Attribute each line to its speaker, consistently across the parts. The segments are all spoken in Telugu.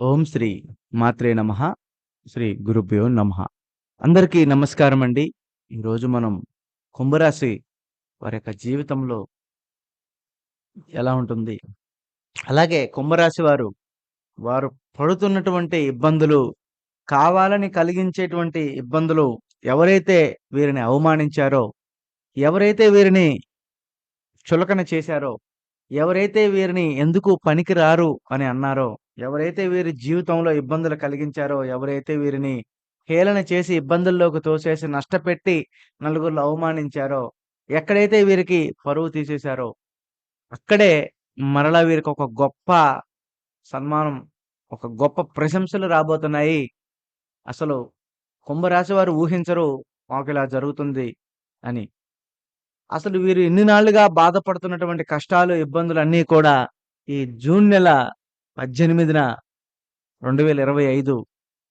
Speaker 1: ఓం శ్రీ మాత్రే నమ. శ్రీ గురుభ్యో నమ. అందరికీ నమస్కారం అండి ఈరోజు మనం కుంభరాశి వారి యొక్క జీవితంలో ఎలా ఉంటుంది? అలాగే కుంభరాశి వారు వారు పడుతున్నటువంటి ఇబ్బందులు కావాలని కలిగించేటువంటి ఇబ్బందులు ఎవరైతే వీరిని అవమానించారో ఎవరైతే వీరిని చులకన చేశారో ఎవరైతే వీరిని ఎందుకు పనికిరారు అని అన్నారో ఎవరైతే వీరి జీవితంలో ఇబ్బందులు కలిగించారో ఎవరైతే వీరిని హేళన చేసి ఇబ్బందుల్లోకి తోసేసి నష్టపెట్టి నలుగురిలో అవమానించారో ఎక్కడైతే వీరికి పరువు తీసేశారో అక్కడే మరలా వీరికి ఒక గొప్ప సన్మానం ఒక గొప్ప ప్రశంసలు రాబోతున్నాయి. అసలు కుంభరాశి వారు ఊహించరు మాకు ఇలా జరుగుతుంది అని. అసలు వీరు ఎన్ని నాళ్ళుగా బాధపడుతున్నటువంటి కష్టాలు ఇబ్బందులు అన్నీ కూడా ఈ జూన్ నెల పద్దెనిమిదిన రెండు వేల ఇరవై ఐదు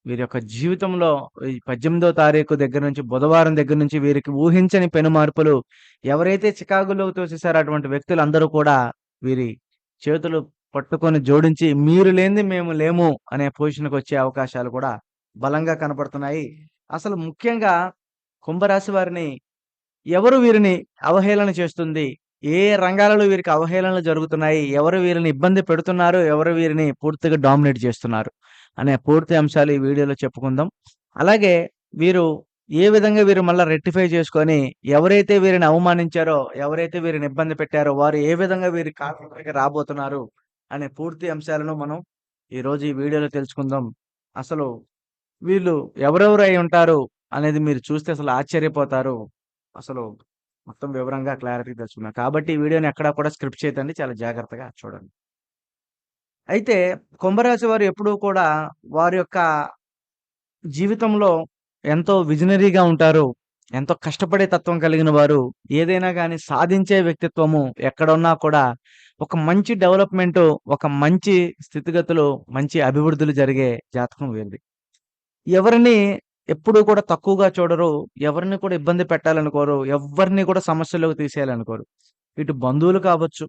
Speaker 1: వీరి యొక్క జీవితంలో ఈ పద్దెనిమిదో తారీఖు దగ్గర నుంచి బుధవారం దగ్గర నుంచి వీరికి ఊహించని పెను మార్పులు ఎవరైతే చికాగోలోకి తోసేశారో అటువంటి వ్యక్తులు అందరూ కూడా వీరి చేతులు పట్టుకొని జోడించి మీరు లేనిది మేము లేము అనే పొజిషన్కి వచ్చే అవకాశాలు కూడా బలంగా కనపడుతున్నాయి. అసలు ముఖ్యంగా కుంభరాశి వారిని ఎవరు వీరిని అవహేళన చేస్తుంది? ఏ రంగాలలో వీరికి అవహేళనలు జరుగుతున్నాయి ఎవరు వీరిని ఇబ్బంది పెడుతున్నారు ఎవరు వీరిని పూర్తిగా డామినేట్ చేస్తున్నారు అనే పూర్తి అంశాలు ఈ వీడియోలో చెప్పుకుందాం. అలాగే వీరు ఏ విధంగా వీరు మళ్ళీ రెక్టిఫై చేసుకొని ఎవరైతే వీరిని అవమానించారో ఎవరైతే వీరిని ఇబ్బంది పెట్టారో వారు ఏ విధంగా వీరి కాలంలోకి రాబోతున్నారు అనే పూర్తి అంశాలను మనం ఈ రోజు ఈ వీడియోలో తెలుసుకుందాం. అసలు వీళ్ళు ఎవరెవరు అయి ఉంటారు అనేది మీరు చూస్తే అసలు ఆశ్చర్యపోతారు. అసలు మొత్తం వివరంగా క్లారిటీ తెలుసుకున్నాం కాబట్టి ఈ వీడియోని ఎక్కడా కూడా స్క్రిప్ట్ చేయదండి చాలా జాగ్రత్తగా చూడండి. అయితే కుంభరాశి వారు ఎప్పుడూ కూడా వారి యొక్క జీవితంలో ఎంతో విజనరీగా ఉంటారు. ఎంతో కష్టపడే తత్వం కలిగిన వారు ఏదైనా కానీ సాధించే వ్యక్తిత్వము ఎక్కడున్నా కూడా ఒక మంచి డెవలప్మెంట్ ఒక మంచి స్థితిగతులు మంచి అభివృద్ధులు జరిగే జాతకం వీరిది. ఎవరిని ఎప్పుడూ కూడా తక్కువగా చూడరు ఎవరిని కూడా ఇబ్బంది పెట్టాలనుకోరు ఎవరిని కూడా సమస్యలోకి తీసేయాలనుకోరు. ఇటు బంధువులు కావచ్చు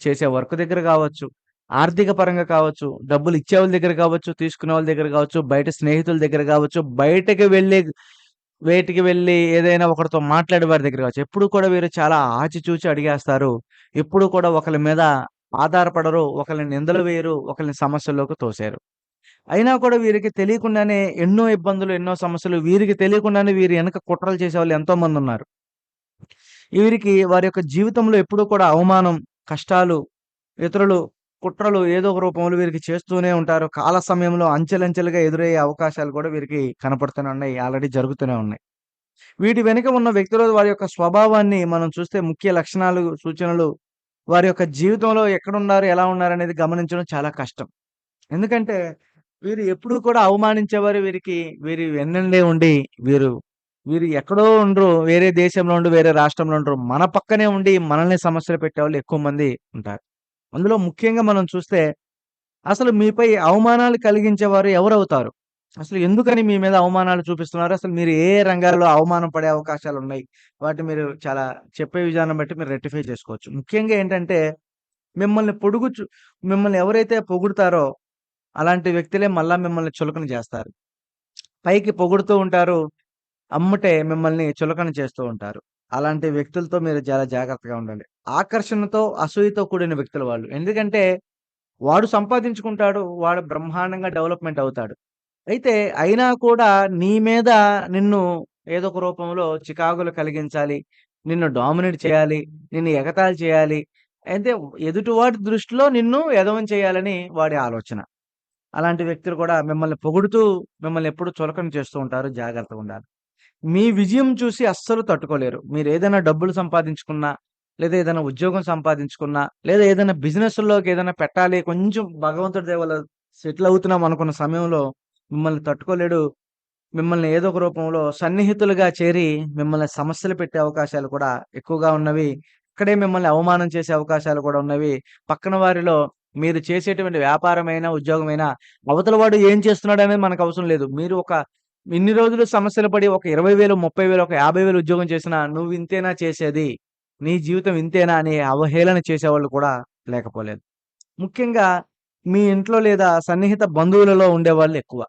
Speaker 1: చేసే వర్క్ దగ్గర కావచ్చు ఆర్థిక పరంగా కావచ్చు డబ్బులు ఇచ్చే వాళ్ళ దగ్గర కావచ్చు తీసుకునే వాళ్ళ దగ్గర కావచ్చు బయట స్నేహితుల దగ్గర కావచ్చు బయటకి వెళ్ళి వేటికి వెళ్ళి ఏదైనా ఒకరితో మాట్లాడే వారి దగ్గర కావచ్చు. ఎప్పుడు కూడా వీరు చాలా ఆచిచూచి అడిగేస్తారు. ఎప్పుడు కూడా ఒకరి మీద ఆధారపడరు ఒకరిని నిందలు వేయరు ఒకరిని సమస్యల్లోకి తోసారు అయినా కూడా వీరికి తెలియకుండానే ఎన్నో ఇబ్బందులు ఎన్నో సమస్యలు వీరికి తెలియకుండానే వీరి వెనక కుట్రలు చేసే వాళ్ళు ఎంతో మంది ఉన్నారు. వీరికి వారి యొక్క జీవితంలో ఎప్పుడూ కూడా అవమానం కష్టాలు ఇతరులు కుట్రలు ఏదో ఒక రూపంలో వీరికి చేస్తూనే ఉంటారు. కాల సమయంలో అంచెలంచెలుగా ఎదురయ్యే అవకాశాలు కూడా వీరికి కనపడుతూనే ఉన్నాయి ఆల్రెడీ జరుగుతూనే ఉన్నాయి. వీటి వెనుక ఉన్న వ్యక్తుల వారి యొక్క స్వభావాన్ని మనం చూస్తే ముఖ్య లక్షణాలు సూచనలు వారి యొక్క జీవితంలో ఎక్కడున్నారు ఎలా ఉన్నారు అనేది గమనించడం చాలా కష్టం. ఎందుకంటే వీరు ఎప్పుడు కూడా అవమానించేవారు వీరికి వీరు వెన్నండే ఉండి వీరు వీరు ఎక్కడో ఉండరు వేరే దేశంలో ఉండు వేరే రాష్ట్రంలో ఉండరు మన పక్కనే ఉండి మనల్ని సమస్యలు పెట్టేవాళ్ళు ఎక్కువ మంది ఉంటారు. అందులో ముఖ్యంగా మనం చూస్తే అసలు మీపై అవమానాలు కలిగించేవారు ఎవరవుతారు? అసలు ఎందుకని మీ మీద అవమానాలు చూపిస్తున్నారు? అసలు మీరు ఏ రంగాల్లో అవమానం పడే అవకాశాలు ఉన్నాయి? వాటి మీరు చాలా చెప్పే విధానం బట్టి మీరు రెక్టిఫై చేసుకోవచ్చు. ముఖ్యంగా ఏంటంటే మిమ్మల్ని పొడుగు మిమ్మల్ని ఎవరైతే పొగుడుతారో అలాంటి వ్యక్తులే మళ్ళా మిమ్మల్ని చులకన చేస్తారు. పైకి పొగుడుతూ ఉంటారు అమ్ముటే మిమ్మల్ని చులకన చేస్తూ ఉంటారు. అలాంటి వ్యక్తులతో మీరు చాలా జాగ్రత్తగా ఉండాలి ఆకర్షణతో అసూయతో కూడిన వ్యక్తులు వాళ్ళు. ఎందుకంటే వాడు సంపాదించుకుంటాడు వాడు బ్రహ్మాండంగా డెవలప్మెంట్ అవుతాడు. అయితే అయినా కూడా నీ మీద నిన్ను ఏదో ఒక రూపంలో చికాకులు కలిగించాలి నిన్ను డామినేట్ చేయాలి నిన్ను ఎగతాళి చేయాలి. అయితే ఎదుటివాడి దృష్టిలో నిన్ను ఎదవం చేయాలని వాడి ఆలోచన. అలాంటి వ్యక్తులు కూడా మిమ్మల్ని పొగుడుతూ మిమ్మల్ని ఎప్పుడు చులకన చేస్తూ ఉంటారు జాగ్రత్తగా ఉండాలి. మీ విజయం చూసి అస్సలు తట్టుకోలేరు. మీరు ఏదైనా డబ్బులు సంపాదించుకున్నా లేదా ఏదైనా ఉద్యోగం సంపాదించుకున్నా లేదా ఏదైనా బిజినెస్లోకి ఏదైనా పెట్టాలి కొంచెం భగవంతుడి దేవల సెటిల్ అవుతున్నాం అనుకున్న సమయంలో మిమ్మల్ని తట్టుకోలేడు. మిమ్మల్ని ఏదో ఒక రూపంలో సన్నిహితులుగా చేరి మిమ్మల్ని సమస్యలు పెట్టే అవకాశాలు కూడా ఎక్కువగా ఉన్నవి. ఇక్కడే మిమ్మల్ని అవమానం చేసే అవకాశాలు కూడా ఉన్నవి. పక్కన వారిలో మీరు చేసేటువంటి వ్యాపారమైనా ఉద్యోగమైనా అవతల వాడు ఏం చేస్తున్నాడు అనేది మనకు అవసరం లేదు మీరు ఒక ఇన్ని రోజులు సమస్యలు పడి ఒక ఇరవై వేలు ముప్పై వేలు ఒక యాభై వేలు ఉద్యోగం చేసినా నువ్వు ఇంతేనా చేసేది నీ జీవితం ఇంతేనా అని అవహేళన చేసేవాళ్ళు కూడా లేకపోలేదు ముఖ్యంగా మీ ఇంట్లో లేదా సన్నిహిత బంధువులలో ఉండేవాళ్ళు ఎక్కువ.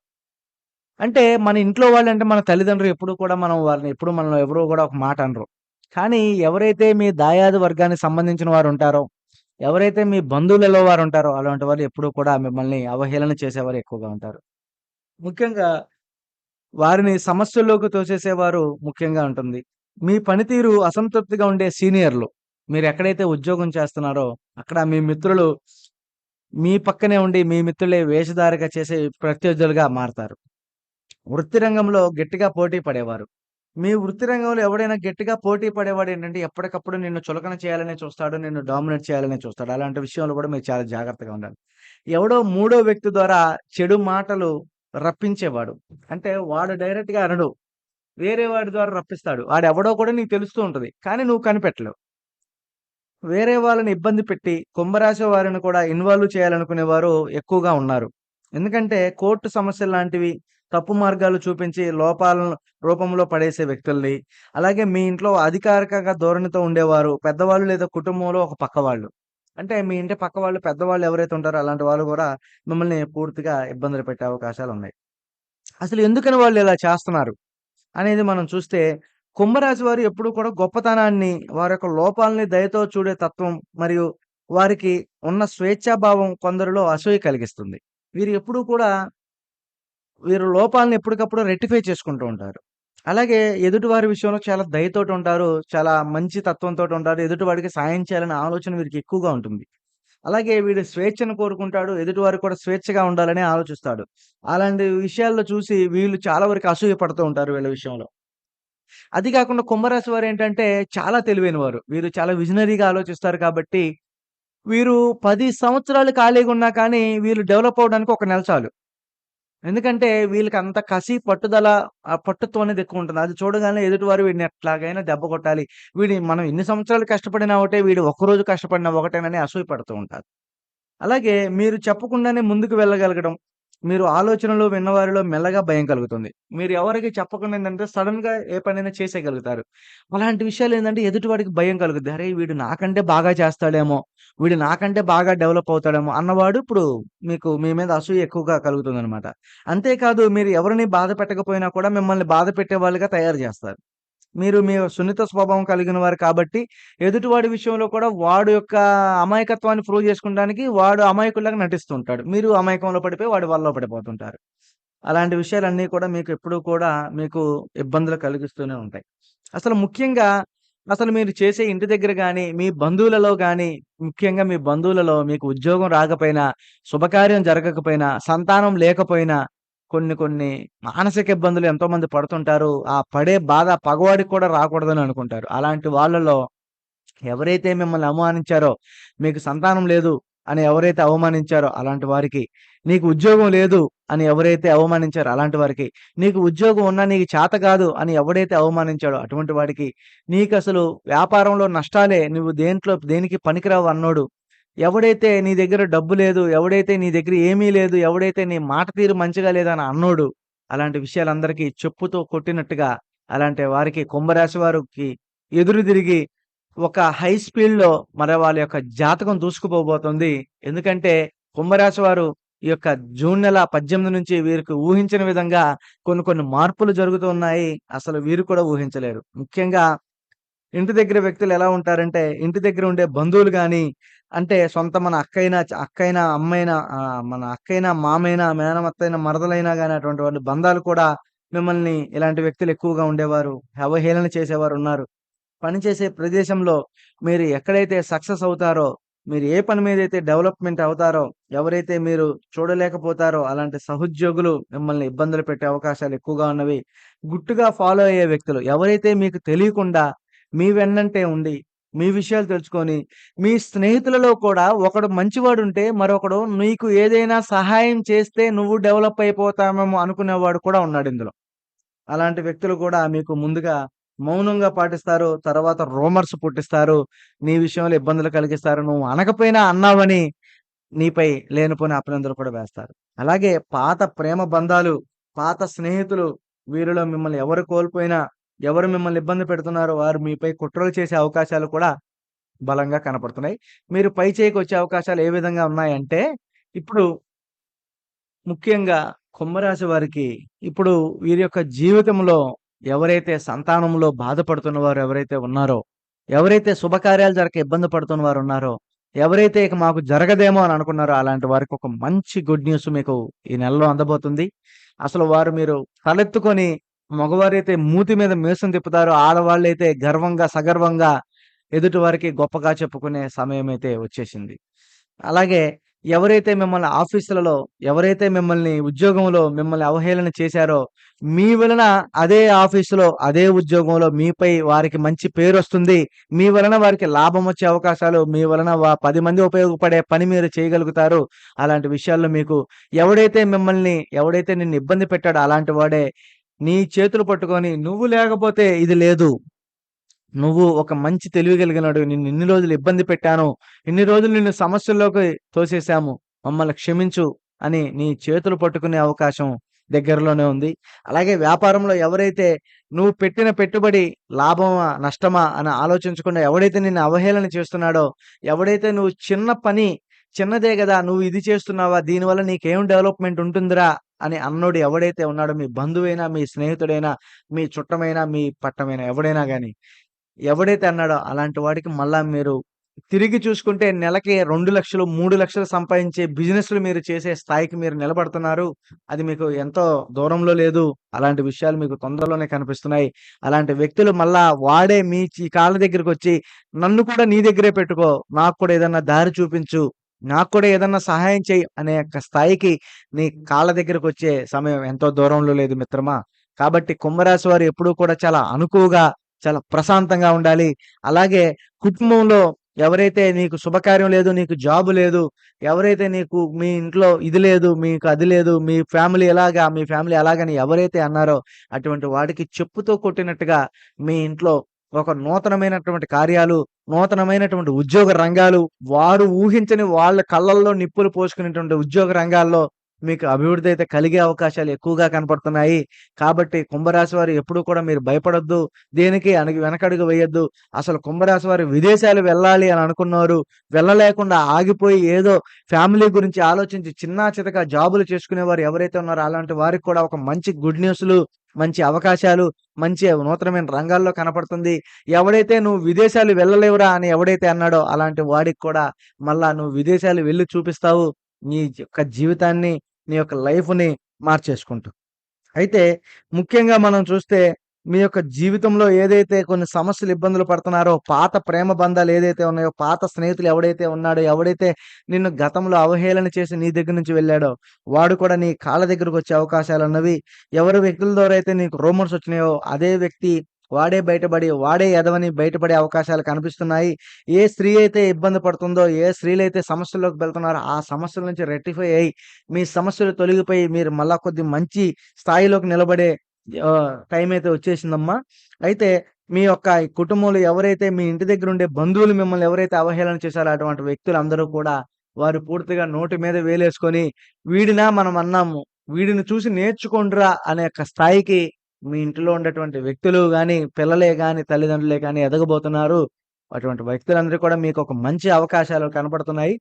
Speaker 1: అంటే మన ఇంట్లో వాళ్ళంటే మన తల్లిదండ్రులు ఎప్పుడు కూడా మనం వాళ్ళని ఎప్పుడు మనం ఎవరు కూడా ఒక మాట అనరు. కానీ ఎవరైతే మీ దాయాది వర్గానికి సంబంధించిన వారు ఉంటారో, ఎవరైతే మీ బంధువులలో వారు ఉంటారో అలాంటి వాళ్ళు ఎప్పుడూ కూడా మిమ్మల్ని అవహేళన చేసేవారు ఎక్కువగా ఉంటారు. ముఖ్యంగా వారిని సమస్యల్లోకి తోసేసేవారు ముఖ్యంగా ఉంటుంది. మీ పనితీరు అసంతృప్తిగా ఉండే సీనియర్‌లు మీరు ఎక్కడైతే ఉద్యోగం చేస్తున్నారో అక్కడ మీ మిత్రులు మీ పక్కనే ఉండి మీ మిత్రులే వేషధారక చేసే ప్రత్యర్థులుగా మారతారు. వృత్తి రంగంలో గట్టిగా పోటీ పడేవారు. మీ వృత్తి రంగంలో ఎవడైనా గట్టిగా పోటీ పడేవాడు ఏంటంటే ఎప్పటికప్పుడు నిన్ను చులకన చేయాలనే చూస్తాడు. నిన్ను డామినేట్ చేయాలనే చూస్తాడు. అలాంటి విషయంలో కూడా మీరు చాలా జాగ్రత్తగా ఉండాలి. ఎవడో మూడో వ్యక్తి ద్వారా చెడు మాటలు రప్పించేవాడు. అంటే వాడు డైరెక్ట్‌గా అనడు. వేరే వాడి ద్వారా రప్పిస్తాడు. వాడు ఎవడో కూడా నీకు తెలుస్తూ ఉంటుంది కానీ నువ్వు కనిపెట్టలేవు. వేరే వాళ్ళని ఇబ్బంది పెట్టి కుంభరాశి వారిని కూడా ఇన్వాల్వ్ చేయాలనుకునే వారు ఎక్కువగా ఉన్నారు. ఎందుకంటే కోర్టు సమస్యలు లాంటివి తప్పు మార్గాలు చూపించి లోపాలను రూపంలో పడేసే వ్యక్తుల్ని, అలాగే మీ ఇంట్లో అధికారికంగా ధోరణితో ఉండేవారు పెద్దవాళ్ళు లేదా కుటుంబంలో ఒక పక్కవాళ్ళు. అంటే మీ ఇంటి పక్కవాళ్ళు పెద్దవాళ్ళు ఎవరైతే ఉంటారో అలాంటి వాళ్ళు కూడా మిమ్మల్ని పూర్తిగా ఇబ్బందులు పెట్టే అవకాశాలు ఉన్నాయి అసలు ఎందుకని వాళ్ళు ఇలా చేస్తున్నారు? అనేది మనం చూస్తే కుంభరాశి వారు ఎప్పుడూ కూడా గొప్పతనాన్ని, వారి యొక్క లోపాలని దయతో చూడే తత్వం మరియు వారికి ఉన్న స్వేచ్ఛాభావం కొందరిలో అసూయ కలిగిస్తుంది. వీరు ఎప్పుడూ కూడా వీరు లోపాలను ఎప్పటికప్పుడు రెక్టిఫై చేసుకుంటూ ఉంటారు. అలాగే ఎదుటివారి విషయంలో చాలా దయతోటి ఉంటారు. చాలా మంచి తత్వంతో ఉంటారు. ఎదుటివాడికి సాయం చేయాలనే ఆలోచన వీరికి ఎక్కువగా ఉంటుంది. అలాగే వీడు స్వేచ్ఛను కోరుకుంటాడు. ఎదుటివారు కూడా స్వేచ్ఛగా ఉండాలని ఆలోచిస్తాడు. అలాంటి విషయాల్లో చూసి వీళ్ళు చాలా వరకు అసూయ పడుతూ ఉంటారు వీళ్ళ విషయంలో. అది కాకుండా కుంభరాశి వారేంటంటే చాలా తెలివైన వారు వీరు చాలా విజనరీగా ఆలోచిస్తారు కాబట్టి వీరు పది సంవత్సరాలు ఖాళీగా ఉన్నా కానీ వీళ్ళు డెవలప్ అవ్వడానికి ఒక నెల చాలు. ఎందుకంటే వీళ్ళకి అంత కసి, పట్టుదల, ఆ పట్టుత్వం అనేది ఎక్కువుంటుంది. అది చూడగానే ఎదుటివారు వీడిని ఎట్లాగైనా దెబ్బ కొట్టాలి. వీడిని మనం ఎన్ని సంవత్సరాలు కష్టపడినా ఒకటే, వీడు ఒక్కరోజు కష్టపడినా ఒకటేనని అసూయ పడుతూ ఉంటారు. అలాగే మీరు చెప్పకుండానే ముందుకు వెళ్ళగలగడం, మీరు ఆలోచనలు విన్నవారిలో మెల్లగా భయం కలుగుతుంది. మీరు ఎవరికి చెప్పకుండా ఏంటంటే సడన్గా ఏ పనైనా చేసేయగలుగుతారు. అలాంటి విషయాలు ఏందంటే ఎదుటివాడికి భయం కలుగుతుంది అరే! వీడు నాకంటే బాగా చేస్తాడేమో, వీడు నాకంటే బాగా డెవలప్ అవుతాడేమో అన్నవాడు ఇప్పుడు మీకు మీ మీద అసూయ ఎక్కువగా కలుగుతుందనమాట. అంతేకాదు మీరు ఎవరిని బాధ పెట్టకపోయినా కూడా మిమ్మల్ని బాధ పెట్టేవాళ్ళుగా తయారు చేస్తారు. మీరు మీ సున్నిత స్వభావం కలిగిన వారు కాబట్టి ఎదుటివాడి విషయంలో కూడా వాడు యొక్క అమాయకత్వాన్ని ప్రూవ్ చేసుకోవడానికి వాడు అమాయకులాగా నటిస్తుంటాడు మీరు అమాయకంలో పడిపోయి వాడి వల్ల పడిపోతుంటారు. అలాంటి విషయాలన్నీ కూడా మీకు ఎప్పుడూ కూడా మీకు ఇబ్బందులు కలిగిస్తూనే ఉంటాయి. అసలు ముఖ్యంగా అసలు మీరు చేసే ఇంటి దగ్గర కానీ మీ బంధువులలో కానీ ముఖ్యంగా మీ బంధువులలో మీకు ఉద్యోగం రాకపోయినా, శుభకార్యం జరగకపోయినా, సంతానం లేకపోయినా కొన్ని కొన్ని మానసిక ఇబ్బందులు ఎంతోమంది పడుతుంటారు. ఆ పడే బాధ పగవాడికి కూడా రాకూడదని అనుకుంటారు. అలాంటి వాళ్ళలో ఎవరైతే మిమ్మల్ని అవమానించారో, మీకు సంతానం లేదు అని ఎవరైతే అవమానించారో అలాంటి వారికి, నీకు ఉద్యోగం లేదు అని ఎవరైతే అవమానించారో అలాంటి వారికి, నీకు ఉద్యోగం ఉన్నా నీకు చేత కాదు అని ఎవడైతే అవమానించాడో అటువంటి వాడికి, నీకు అసలు వ్యాపారంలో నష్టాలే నువ్వు దేంట్లో దేనికి పనికిరావు అన్నోడు, ఎవడైతే నీ దగ్గర డబ్బు లేదు, ఎవడైతే నీ దగ్గర ఏమీ లేదు, ఎవడైతే నీ మాట తీరు మంచిగా లేదని అన్నోడు, అలాంటి విషయాలందరికీ చెప్పుతో కొట్టినట్టుగా అలాంటి వారికి కుంభరాశి వారికి ఎదురు తిరిగి ఒక హై స్పీడ్‌లో మరి వాళ్ళ యొక్క జాతకం దూసుకుపోబోతుంది. ఎందుకంటే కుంభరాశి వారు ఈ యొక్క జూన్ నెల 18 నుంచి వీరికి ఊహించిన విధంగా కొన్ని కొన్ని మార్పులు జరుగుతూ ఉన్నాయి. అసలు వీరు కూడా ఊహించలేరు. ముఖ్యంగా ఇంటి దగ్గర వ్యక్తులు ఎలా ఉంటారంటే, ఇంటి దగ్గర ఉండే బంధువులు కానీ అంటే సొంత మన అక్కైనా అక్కైనా అమ్మైనా మన అక్కైనా మామైనా, మేనమత్తయినా, మరదలైనా కానీ అటువంటి వాళ్ళు బంధాలు కూడా మిమ్మల్ని ఇలాంటి వ్యక్తులు ఎక్కువగా ఉండేవారు. అవహేళన చేసేవారు ఉన్నారు పనిచేసే ప్రదేశంలో మీరు ఎక్కడైతే సక్సెస్ అవుతారో, మీరు ఏ పని మీదైతే డెవలప్‌మెంట్ అవుతారో, ఎవరైతే మీరు చూడలేకపోతారో అలాంటి సహోద్యోగులు మిమ్మల్ని ఇబ్బందులు పెట్టే అవకాశాలు ఎక్కువగా ఉన్నవి. గుట్టుగా ఫాలో అయ్యే వ్యక్తులు ఎవరైతే మీకు తెలియకుండా మీ వెన్నంటే ఉండి, మీ విషయాలు తెలుసుకొని, మీ స్నేహితులలో కూడా ఒకడు మంచివాడు ఉంటే మరొకడు నీకు ఏదైనా సహాయం చేస్తే నువ్వు డెవలప్ అయిపోతామేమో అనుకునేవాడు కూడా ఉన్నాడు ఇందులో అలాంటి వ్యక్తులు కూడా మీకు ముందుగా మౌనంగా పాటిస్తారు. తర్వాత రూమర్స్ పుట్టిస్తారు. నీ విషయంలో ఇబ్బందులు కలిగిస్తారు. నువ్వు అనకపోయినా అన్నావని నీపై లేనిపోని అపనిందలు కూడా వేస్తారు. అలాగే పాత ప్రేమ బంధాలు, పాత స్నేహితులు వీరిలో మిమ్మల్ని ఎవరు కోల్పోయినా, ఎవరు మిమ్మల్ని ఇబ్బంది పెడుతున్నారో వారు మీపై కుట్రలు చేసే అవకాశాలు కూడా బలంగా కనపడుతున్నాయి. మీరు పై చేయికి వచ్చే అవకాశాలు ఏ విధంగా ఉన్నాయంటే, ఇప్పుడు ముఖ్యంగా కుంభరాశి వారికి ఇప్పుడు వీరి యొక్క జీవితంలో ఎవరైతే సంతానంలో బాధపడుతున్న వారు ఎవరైతే ఉన్నారో ఎవరైతే శుభకార్యాలు జరగక ఇబ్బంది పడుతున్న వారు ఉన్నారో ఎవరైతే ఇక మాకు జరగదేమో అని అనుకున్నారో అలాంటి వారికి ఒక మంచి గుడ్ న్యూస్ మీకు ఈ నెలలో అందబోతుంది అసలు వారు మీరు తలెత్తుకొని మగవారైతే మూతి మీద మేసం తిప్పుతారో అయితే గర్వంగా సగర్వంగా ఎదుటి వారికి గొప్పగా చెప్పుకునే సమయం అయితే వచ్చేసింది. అలాగే ఎవరైతే మిమ్మల్ని ఆఫీసులలో ఎవరైతే మిమ్మల్ని ఉద్యోగంలో మిమ్మల్ని అవహేళన చేశారో మీ వలన అదే ఆఫీసులో అదే ఉద్యోగంలో మీపై వారికి మంచి పేరు వస్తుంది. మీ వలన వారికి లాభం వచ్చే అవకాశాలు మీ వలన పది మంది ఉపయోగపడే పని మీరు చేయగలుగుతారు. అలాంటి విషయాల్లో మీకు ఎవడైతే మిమ్మల్ని ఎవడైతే నిన్ను ఇబ్బంది పెట్టాడో అలాంటి వాడే నీ చేతులు పట్టుకొని నువ్వు లేకపోతే ఇది లేదు. నువ్వు ఒక మంచి తెలివి కలిగినాడు నిన్ను ఇన్ని రోజులు ఇబ్బంది పెట్టాను. ఇన్ని రోజులు నిన్ను సమస్యల్లోకి తోసేశాము. మమ్మల్ని క్షమించు అని నీ చేతులు పట్టుకునే అవకాశం దగ్గరలోనే ఉంది. అలాగే వ్యాపారంలో ఎవరైతే నువ్వు పెట్టిన పెట్టుబడి లాభమా నష్టమా అని ఆలోచించకుండా ఎవడైతే నిన్ను అవహేళన చేస్తున్నాడో ఎవడైతే నువ్వు చిన్న పని చిన్నదే కదా నువ్వు ఇది చేస్తున్నావా దీనివల్ల నీకేం డెవలప్మెంట్ ఉంటుందిరా అని అన్నోడు ఎవడైతే ఉన్నాడో మీ బంధువైనా మీ స్నేహితుడైనా మీ చుట్టమైనా మీ పట్టమైనా ఎవడైనా కానీ ఎవడైతే అన్నాడో అలాంటి వాడికి మళ్ళా మీరు తిరిగి చూసుకుంటే నెలకి రెండు లక్షలు మూడు లక్షలు సంపాదించే బిజినెస్లు మీరు చేసే స్థాయికి మీరు నిలబడుతున్నారు. అది మీకు ఎంతో దూరంలో లేదు. అలాంటి విషయాలు మీకు తొందరలోనే కనిపిస్తున్నాయి. అలాంటి వ్యక్తులు మళ్ళా వాడే మీ కాళ్ళ దగ్గరికి వచ్చి నన్ను కూడా నీ దగ్గరే పెట్టుకో. నాకు కూడా ఏదన్నా దారి చూపించు. నాకు కూడా ఏదన్నా సహాయం చేయి అనే యొక్క స్థాయికి నీ కాళ్ళ దగ్గరకు వచ్చే సమయం ఎంతో దూరంలో లేదు మిత్రమా? కాబట్టి కుంభరాశి వారు ఎప్పుడూ కూడా చాలా అనుకువగా చాలా ప్రశాంతంగా ఉండాలి. అలాగే కుటుంబంలో ఎవరైతే నీకు శుభకార్యం లేదు నీకు జాబ్ లేదు ఎవరైతే నీకు మీ ఇంట్లో ఇది లేదు మీకు అది లేదు మీ ఫ్యామిలీ ఎలాగా మీ ఫ్యామిలీ ఎలాగని ఎవరైతే అన్నారో అటువంటి వాడికి చెప్పుతో కొట్టినట్టుగా మీ ఇంట్లో ఒక నూతనమైనటువంటి కార్యాలు నూతనమైనటువంటి ఉద్యోగ రంగాలు వారు ఊహించని వాళ్ళ కళ్ళల్లో నిప్పులు పోసుకునేటువంటి ఉద్యోగ రంగాల్లో మీకు అభివృద్ధి అయితే కలిగే అవకాశాలు ఎక్కువగా కనపడుతున్నాయి. కాబట్టి కుంభరాశి వారు ఎప్పుడు కూడా మీరు భయపడొద్దు దేనికి అనగి వెనకడుగు వేయొద్దు. అసలు కుంభరాశి వారు విదేశాలు వెళ్ళాలి అని అనుకున్నారు వెళ్ళలేకుండా ఆగిపోయి ఏదో ఫ్యామిలీ గురించి ఆలోచించి చిన్న చితక జాబులు చేసుకునేవారు ఎవరైతే ఉన్నారో అలాంటి వారికి కూడా ఒక మంచి గుడ్ న్యూస్లు మంచి అవకాశాలు మంచి నూతనమైన రంగాల్లో కనపడుతుంది. ఎవడైతే నువ్వు విదేశాలు వెళ్ళలేవురా అని ఎవడైతే అన్నాడో అలాంటి వాడికి కూడా మళ్ళా నువ్వు విదేశాలు వెళ్ళి చూపిస్తావు. నీ యొక్క జీవితాన్ని నీ యొక్క లైఫ్ని మార్చేసుకుంటూ. అయితే ముఖ్యంగా మనం చూస్తే మీ యొక్క జీవితంలో ఏదైతే కొన్ని సమస్యలు ఇబ్బందులు పడుతున్నారో పాత ప్రేమ బంధాలు ఏదైతే ఉన్నాయో పాత స్నేహితులు ఎవడైతే ఉన్నాడో ఎవడైతే నిన్ను గతంలో అవహేళన చేసి నీ దగ్గర నుంచి వెళ్ళాడో వాడు కూడా నీ కాళ్ళ దగ్గరకు వచ్చే అవకాశాలు ఉన్నవి. ఎవరి వ్యక్తుల ద్వారా అయితే నీకు రూమర్స్ వచ్చినాయో అదే వ్యక్తి వాడే బయటపడి వాడే ఎదవని బయటపడే అవకాశాలు కనిపిస్తున్నాయి. ఏ స్త్రీ అయితే ఇబ్బంది పడుతుందో ఏ స్త్రీలు అయితే సమస్యల్లోకి వెళ్తున్నారో ఆ సమస్యల నుంచి రెట్టిఫై అయ్యి మీ సమస్యలు తొలగిపోయి మీరు మళ్ళా కొద్ది మంచి స్థాయిలోకి నిలబడే టైం అయితే వచ్చేసిందమ్మా. అయితే మీ యొక్క కుటుంబంలో ఎవరైతే మీ ఇంటి దగ్గర ఉండే బంధువులు మిమ్మల్ని ఎవరైతే అవహేళన చేశారో అటువంటి వ్యక్తులు అందరూ కూడా వారు పూర్తిగా నోటి మీద వేలేసుకొని వీడినా మనం అన్నాము వీడిని చూసి నేర్చుకోండిరా అనే యొక్క స్థాయికి మీ ఇంటిలో ఉండేటువంటి వ్యక్తులు కానీ పిల్లలే కానీ తల్లిదండ్రులే కానీ ఎదగబోతున్నారు. అటువంటి వ్యక్తులందరూ కూడా మీకు ఒక మంచి అవకాశాలు కనపడుతున్నాయి.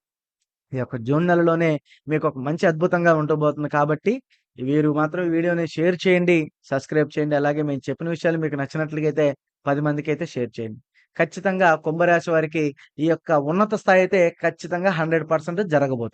Speaker 1: ఈ యొక్క జూన్ నెలలోనే మీకు ఒక మంచి అద్భుతంగా ఉండబోతుంది కాబట్టి వీరు మాత్రం వీడియోని షేర్ చేయండి సబ్స్క్రైబ్ చేయండి. అలాగే మేము చెప్పిన విషయాలు మీకు నచ్చినట్లయితే పది మందికి అయితే షేర్ చేయండి. ఖచ్చితంగా కుంభరాశి వారికి ఈ యొక్క ఉన్నత స్థాయి అయితే ఖచ్చితంగా హండ్రెడ్ పర్సెంట్ జరగబోతుంది.